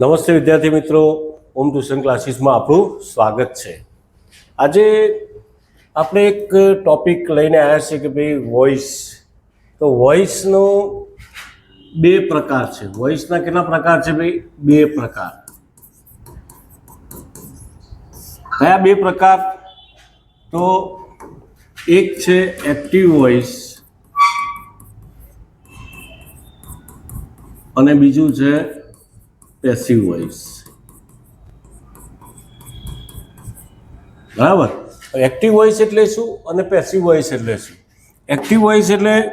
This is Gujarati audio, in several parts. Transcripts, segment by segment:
નમસ્તે વિદ્યાર્થી મિત્રો. ઓમ ટ્યુશન ક્લાસીસમાં આપણું સ્વાગત છે. આજે આપણે એક ટોપિક લઈને આવ્યા છીએ કે ભાઈ વોઇસ. તો વોઇસનો બે પ્રકાર છે. વોઇસના કેટલા પ્રકાર છે ભાઈ? બે પ્રકાર. કયા બે પ્રકાર? તો એક છે એક્ટિવ વોઇસ અને બીજું છે પેસિવ વોઇસ બરાબર? એક્ટિવ વોઇસ એટલે શું અને પેસિવ વોઇસ એટલે શું? એક્ટિવ વોઇસ એટલે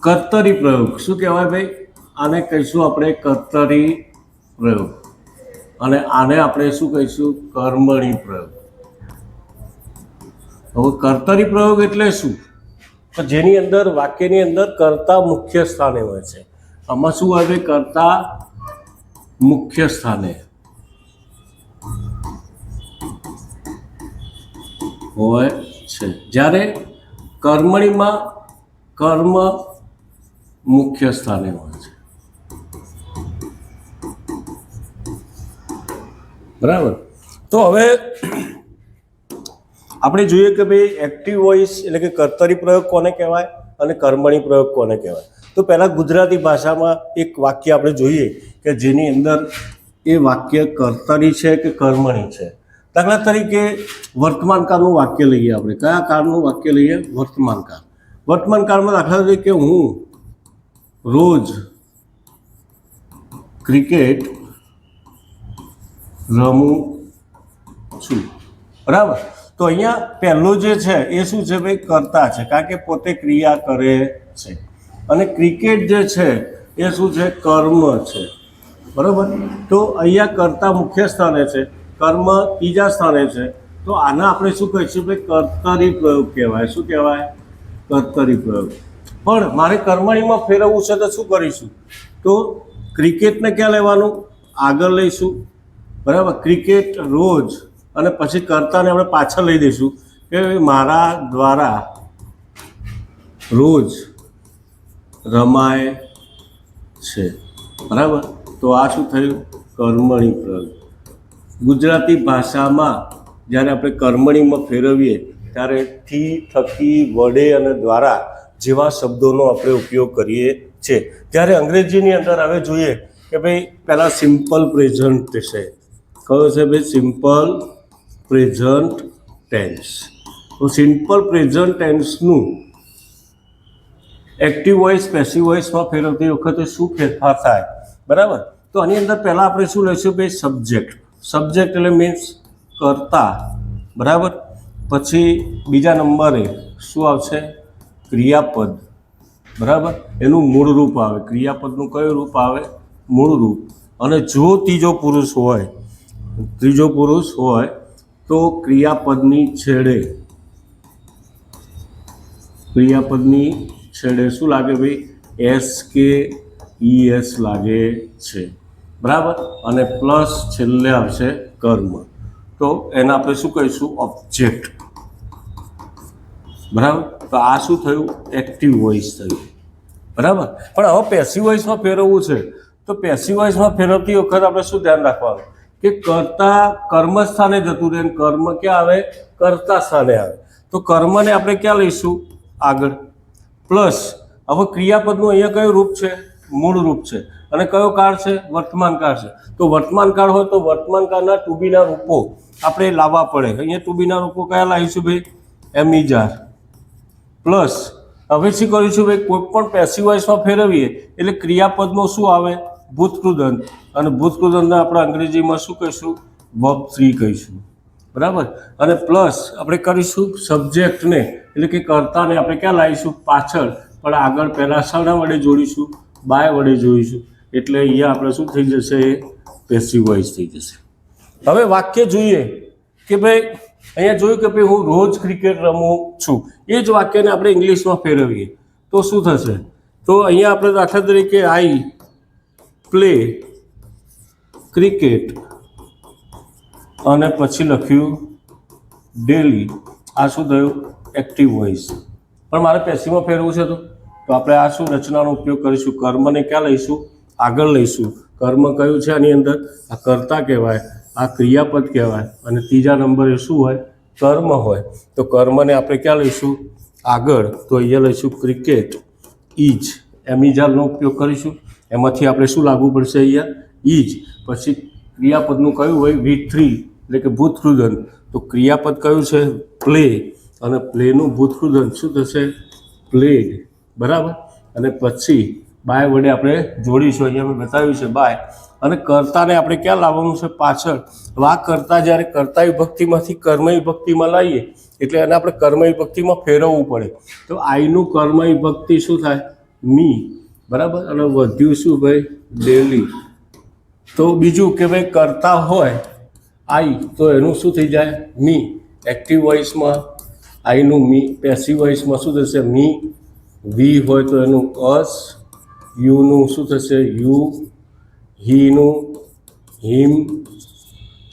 કર્તરી પ્રયોગ. શું કહેવાય ભાઈ? આને કહીશું આપણે કર્તરી પ્રયોગ. અને આને આપણે શું કહીશું? કર્મણી પ્રયોગ. હવે કર્તરી પ્રયોગ એટલે શું? તો જેની અંદર વાક્યની અંદર કર્તા મુખ્ય સ્થાને હોય છે. આમાં શું હોય ભાઈ? કર્તા મુખ્ય સ્થાને. હોય છે. જ્યારે કર્મણીમાં કર્મ મુખ્ય સ્થાને હોય છે. બરાબર? તો હવે આપણે જોઈએ કે ભાઈ એક્ટિવ વોઇસ એટલે કે કર્તરી પ્રયોગ કોને કહેવાય અને કર્મણી પ્રયોગ કોને કહેવાય? તો પહેલાં ગુજરાતી ભાષામાં એક વાક્ય આપણે જોઈએ કે જેની અંદર એ વાક્ય કર્તરી છે કે કર્મણી છે. દાખલા તરીકે વર્તમાનકાળનું વાક્ય લઈએ આપણે. કયા કાળનું વાક્ય લઈએ? વર્તમાન કાળ વર્તમાન કાળમાં દાખલા તરીકે હું રોજ ક્રિકેટ રમું છું. બરાબર? તો અહીંયા પહેલું જે છે એ શું છે? ભાઈ, કરતા છે. કારણ કે પોતે ક્રિયા કરે છે. અને ક્રિકેટ જે છે, એ શું છે, કર્મ છે. બરાબર? તો અહીંયા કર્તા મુખ્ય સ્થાને છે, કર્મ ત્રીજા સ્થાને છે. તો આને આપણે શું કહીશું ભાઈ કર્તરી પ્રયોગ કહેવાય. શું કહેવાય? કર્તરી પ્રયોગ. પણ મારે કર્મણીમાં ફેરવવું છે તો શું કરીશું? તો ક્રિકેટને ક્યાં લેવાનું? આગળ લઈશું. બરાબર? ક્રિકેટ રોજ અને પછી કરતાને આપણે પાછળ લઈ દઈશું કે મારા દ્વારા રોજ રમાય છે. બરાબર? તો આ શું થયું? કર્મણી પ્રયોગ. ગુજરાતી ભાષામાં જ્યારે આપણે કર્મણીમાં ફેરવીએ, ત્યારે થી થકી વડે અને દ્વારા જેવા શબ્દોનો આપણે ઉપયોગ કરીએ છીએ ત્યારે અંગ્રેજીની અંદર હવે જોઈએ કે ભાઈ પહેલાં સિમ્પલ પ્રેઝન્ટ છે કયો છે ભાઈ સિમ્પલ પ્રેઝન્ટ ટેન્સ તો સિમ્પલ પ્રેઝન્ટ ટેન્સનું એક્ટિવ વોઇસ પેસિવ વોઇસમાં ફેરવતી વખતે શું ફેરફાર થાય? બરાબર? તો આની અંદર પહેલાં આપણે શું લઈશું ભાઈ સબ્જેક્ટ સબ્જેક્ટ એટલે મીન્સ કરતા. બરાબર? પછી બીજા નંબરે શું આવશે? ક્રિયાપદ. બરાબર? એનું મૂળ રૂપ આવે. ક્રિયાપદનું કયું રૂપ આવે? મૂળ રૂપ. અને જો ત્રીજો પુરુષ હોય, ત્રીજો પુરુષ હોય, તો ક્રિયાપદની છેડે. ક્રિયાપદની છેડે શું લાગે ભાઈ? એસ કે ઈએસ એસ લાગે છે. બરાબર? અને પ્લસ છેલ્લે આવશે કર્મ. તો એને આપણે શું કહીશું? ઓબ્જેક્ટ બરાબર? તો આ શું થયું? એક્ટિવ વોઇસ થયું. બરાબર? પણ હવે પેસિવ વોઇસમાં ફેરવવું છે. તો પેસિવ વોઇસમાં ફેરવતી વખત આપણે શું ધ્યાન રાખવાનું? કે કર્તા કર્મ સ્થાને જતું રહે કર્મ ક્યાં આવે? કર્તા સ્થાને આવે. તો કર્મને આપણે ક્યાં લઈશું? આગળ. પ્લસ હવે ક્રિયાપદનું અહીંયા કયું રૂપ છે? મૂળ રૂપ છે. અને કયો કાળ છે? વર્તમાન કાળ છે. તો વર્તમાન કાળ હોય તો વર્તમાન કાળના ટુબીના રૂપો આપણે લાવવા પડે. અહીંયા ટુબીના રૂપો કયા લાવીશું ભાઈ? એમિજાર પ્લસ હવે શું કરીશું ભાઈ? કોઈ પણ પેસિવ ફેરવીએ એટલે ક્રિયાપદમાં શું આવે? ભૂતકૃદંત. અને ભૂતકૃદંતને આપણે અંગ્રેજીમાં શું કહીશું? વર્બ થ્રી કહીશું. બરાબર? અને પ્લસ આપણે કરીશું સબ્જેક્ટને એટલે કે કર્તાને આપણે ક્યાં લાવીશું? પાછળ. પણ આગળ પહેલાં શાના વડે જોડીશું, બાય વડે જોડીશું. એટલે અહીંયા આપણે શું થઈ જશે? પેસિવ વોઇસ થઈ જશે. હવે વાક્ય જોઈએ કે ભાઈ, અહીંયા જોયું કે ભાઈ હું રોજ ક્રિકેટ રમું છું. એ જ વાક્યને આપણે ઇંગ્લિશમાં ફેરવીએ. તો શું થશે? તો અહીંયા આપણે દાખલા તરીકે આઈ પ્લે ક્રિકેટ અને પછી લખ્યું ડેલી. આ શું થયું એક્ટિવ વોઇસ પણ મારે પેસીમાં ફેરવું છે તો? તો આપણે આ શું રચનાનો ઉપયોગ કરીશું. કર્મને ક્યાં લઈશું? આગળ લઈશું. કર્મ કયું છે આની અંદર? આ કર્તા કહેવાય, આ ક્રિયાપદ કહેવાય અને ત્રીજા નંબરે શું હોય? કર્મ હોય. તો કર્મને આપણે ક્યાં લઈશું? આગળ. તો અહીંયા લઈશું ક્રિકેટ. ઈજ. એમિજાલનો ઉપયોગ કરીશું. એમાંથી આપણે શું લાગવું પડશે અહીંયા? ઈજ. પછી ક્રિયાપદનું કયું હોય? V three. એટલે કે ભૂતકૃદન તો ક્રિયાપદ કયું છે? પ્લે. અને પ્લેનું ભૂતકૃદન શું થશે? પ્લેડ બરાબર? અને પછી બાય વડે આપણે જોડીશું. અહીંયા મેં બતાવ્યું છે બાય. અને કર્તાને આપણે ક્યાં લાવવાનું છે? પાછળ. વા કરતા જ્યારે કર્તા વિભક્તિમાંથી કર્મ વિભક્તિમાં લાવીએ, એટલે એને આપણે કર્મ વિભક્તિમાં ફેરવવું પડે. તો આઈનું કર્મ વિભક્તિ શું થાય? મી. બરાબર? અને વધ્યું શું ભાઈ? ડેલી. તો બીજું કે ભાઈ કરતા હોય આઈ, તો એનું શું થઈ જાય? મી. એક્ટિવ વોઇસમાં આઈનું મી. પેસિવ વોઇસમાં શું થશે? મી. વી હોય તો એનું અસ યુનું શું થશે? યુ. હીનું હિમ.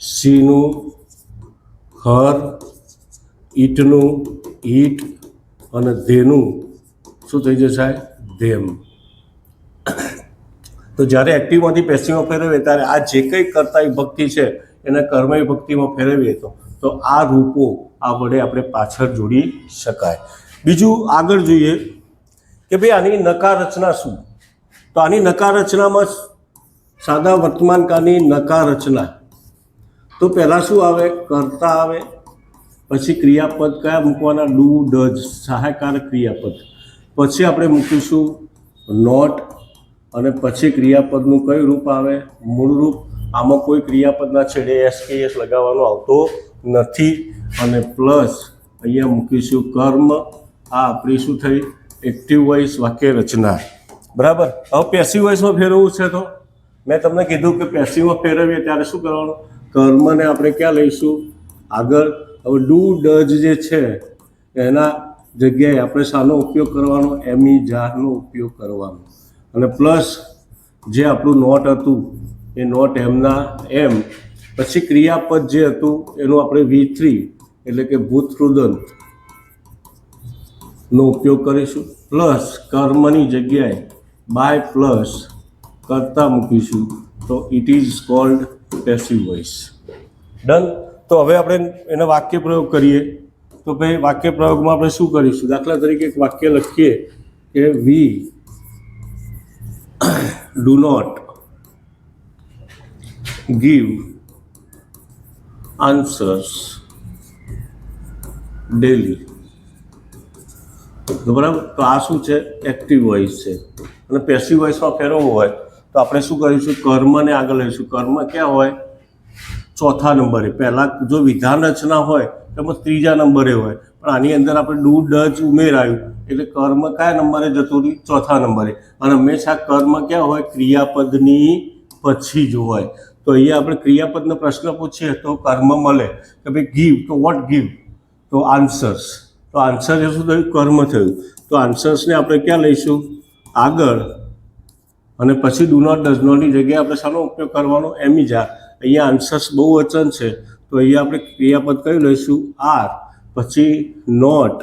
સીનું હર. ઈટનું ઈટ. અને ધેનું શું થઈ જશે ધેમ. તો જ્યારે એક્ટિવમાંથી પેસિવમાં ફેરવે ત્યારે આ જે કંઈ કરતા વિભક્તિ છે એને કર્મ વિભક્તિમાં ફેરવીએ તો તો આ રૂપો આ વડે આપણે પાછળ જોડી શકાય. બીજું આગળ જોઈએ કે ભાઈ આની નકાર રચના શું? તો આની નકાર રચનામાં સાદા વર્તમાનકાળની નકાર રચના તો પહેલાં શું આવે? કરતા આવે, પછી ક્રિયાપદ કયા મૂકવાના? ડુ, ડજ સહાયકારક ક્રિયાપદ. પછી આપણે મૂકીશું નોટ, અને પછી ક્રિયાપદનું કયું રૂપ આવે? મૂળ રૂપ. આમાં કોઈ ક્રિયાપદના છેડે એસ કે એસ લગાવવાનો આવતો નથી. અને પ્લસ અહીંયા મૂકીશું કર્મ. આ આપણી શું થઈ? એક્ટિવ વોઇસ વાક્ય રચના બરાબર? હવે પેસિવ વોઇસમાં ફેરવવું છે તો? મેં તમને કીધું કે પેસિવમાં ફેરવીએ ત્યારે શું કરવાનું? કર્મને આપણે ક્યાં લઈશું? આગળ. હવે ડુ ડજ જે છે, એના જગ્યાએ આપણે શાનો ઉપયોગ કરવાનો? એમી જારનો ઉપયોગ કરવાનો. અને પ્લસ જે આપણું નોટ હતું એ નોટ એમના એમ. પછી ક્રિયાપદ જે હતું, એનું આપણે વી થ્રી એટલે કે ભૂતૃદન નો ઉપયોગ કરીશું. પ્લસ કર્મની જગ્યાએ બાય પ્લસ કરતા મૂકીશું. તો it is called passive voice done તો હવે આપણે એનો વાક્ય પ્રયોગ કરીએ. તો ભાઈ, વાક્ય પ્રયોગમાં આપણે શું કરીશું? દાખલા તરીકે એક વાક્ય લખીએ કે we do not answers daily તો બરાબર? તો આ શું છે? એક્ટિવ વોઇસ છે. અને પેસિવ વોઇસમાં ફેરવવું હોય, તો આપણે શું કરીશું? કર્મને આગળ લઈશું. કર્મ ક્યાં હોય? ચોથા નંબરે. પહેલાં જો વિધાન રચના હોય, તો એમાં ત્રીજા નંબરે હોય. પણ આની અંદર આપણે ડુ ડચ ઉમેરાયું એટલે કર્મ કયા નંબરે જતું રહ્યું? ચોથા નંબરે. અને હંમેશા કર્મ ક્યાં હોય? ક્રિયાપદની પછી જ હોય. તો અહીંયા આપણે ક્રિયાપદનો પ્રશ્ન પૂછીએ તો કર્મ મળે. કે ભાઈ ગીવ તો વોટ ગીવ તો આન્સર્સ તો આન્સર શું થયું? કર્મ થયું. તો આન્સર્સને આપણે ક્યાં લઈશું? આગળ. અને પછી ડુ નોટ ડઝ નોટની જગ્યાએ આપણે શાનો ઉપયોગ કરવાનો? એમી જા અહીંયા આન્સર્સ બહુ વચન છે. તો અહીંયા આપણે ક્રિયાપદ કયું લઈશું? આર પછી નોટ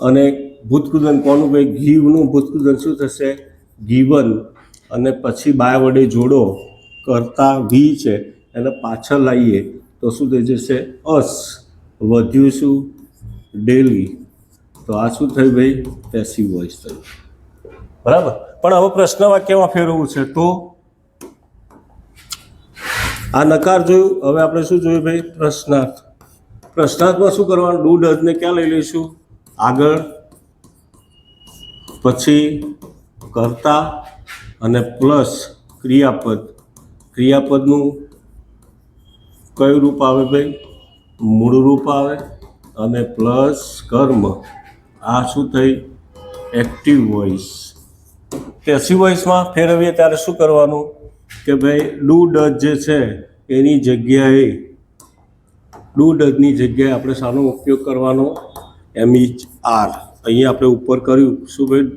અને ભૂતકૃદન કોનું? ભાઈ ગીવનું ભૂતકૃદન શું થશે? ગીવન અને પછી બાય વડે જોડો. કરતા વી છે એને પાછળ લાવીએ તો શું થઈ જશે? અસ. વધ્યું શું? ડેલી. તો આ શું થયું ભાઈ? પેસિવ વોઇસ થયું. બરાબર. પણ હવે પ્રશ્ન વાક્યમાં ફેરવવું છે? તો? આ નકાર જોયું. હવે આપણે શું જોયું ભાઈ? પ્રશ્નાર્થ. પ્રશ્નાર્થમાં શું કરવાનું? ડુ ડઝને ક્યાં લઈ લઈશું? આગળ. પછી કરતા અને પ્લસ ક્રિયાપદ. ક્રિયાપદનું કયું રૂપ આવે ભાઈ? મૂળ રૂપ આવે અને પ્લસ કર્મ. આ શું થઈ? Active voice. પેસિવ વોઇસમાં ફેરવીએ ત્યારે શું કરવાનું? કે ભાઈ ડુ ડચ જે છે એની જગ્યાએ ડુ ડચની જગ્યાએ આપણે શાનો ઉપયોગ કરવાનો. એમ ઇચ આર. અહીંયા આપણે ઉપર કર્યું. શું ભાઈ?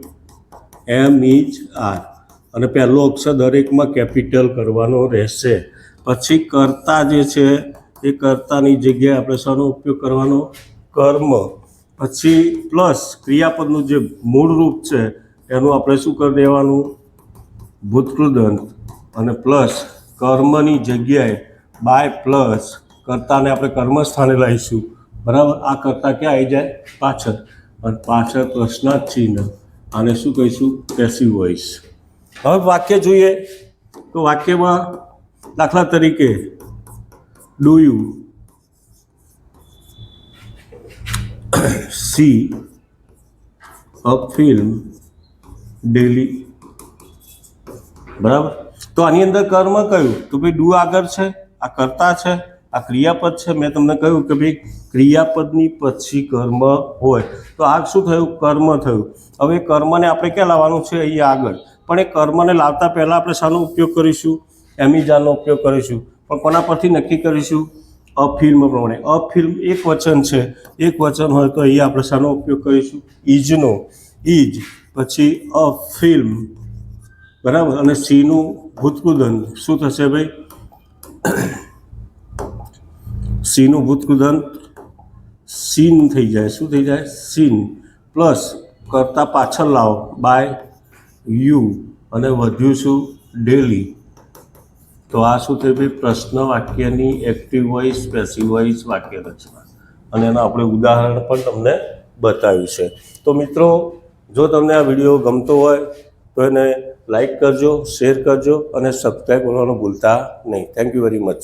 એમ ઇચ આર. અને પહેલો અક્ષર દરેકમાં કેપિટલ કરવાનો રહેશે. પછી કર્તા જે છે, એ કર્તાની જગ્યાએ આપણે શાનો ઉપયોગ કરવાનો? કર્મ. પછી પ્લસ ક્રિયાપદનું જે મૂળ રૂપ છે, એનું આપણે શું કરી દેવાનું? ભૂતકૃદંત અને પ્લસ કર્મની જગ્યાએ બાય પ્લસ કર્તાને આપણે કર્મસ્થાને લાવીશું. બરાબર? આ કર્તા ક્યાં આવી જાય? પાછળ. અને પાછળ પ્રશ્નાર્થ ચિહ્ન. આને શું કહીશું? પેસિવ વોઇસ હવે વાક્ય જોઈએ તો વાક્યમાં દાખલા તરીકે do you see a film daily બરાબર? તો આની અંદર કર્મ કયું? તો ભાઈ ડુ આગળ છે, આ કર્તા છે, આ ક્રિયાપદ છે. મેં તમને કહ્યું કે ભાઈ, ક્રિયાપદની પછી કર્મ હોય. તો આ શું થયું? કર્મ થયું. હવે કર્મને આપણે ક્યાં લાવવાનું છે? અહીંયા આગળ. પણ એ કર્મને લાવતા પહેલાં આપણે શાનો ઉપયોગ કરીશું, એમિજાનો ઉપયોગ કરીશું, પણ કોના પરથી નક્કી કરીશું? અફિલ્મ પ્રમાણે. અફિલ્મ એક વચન છે. એક વચન હોય તો એ આપણે શાનો ઉપયોગ કરીશું. ઈજનો. ઈજ. પછી અ ફિલ્મ. બરાબર? અને સીનું ભૂતકુદન. શું થશે ભાઈ? સીનું ભૂતકુદન સીન થઈ જાય. શું થઈ જાય? સીન. પ્લસ કરતાં પાછળ લાવો. બાય. યુ અને વધ્યું શું? ડેલી. તો આ શું થયું ભાઈ? પ્રશ્ન વાક્યની એક્ટિવ વોઇસ પેસિવ વોઇસ વાક્ય રચના. અને એના આપણે ઉદાહરણ પણ તમને બતાવ્યું છે. તો મિત્રો, જો તમને આ વીડિયો ગમતો હોય, તો એને લાઈક કરજો શેર કરજો અને સબસ્ક્રાઈબ કરવાનું ભૂલતા નહીં. Thank you very much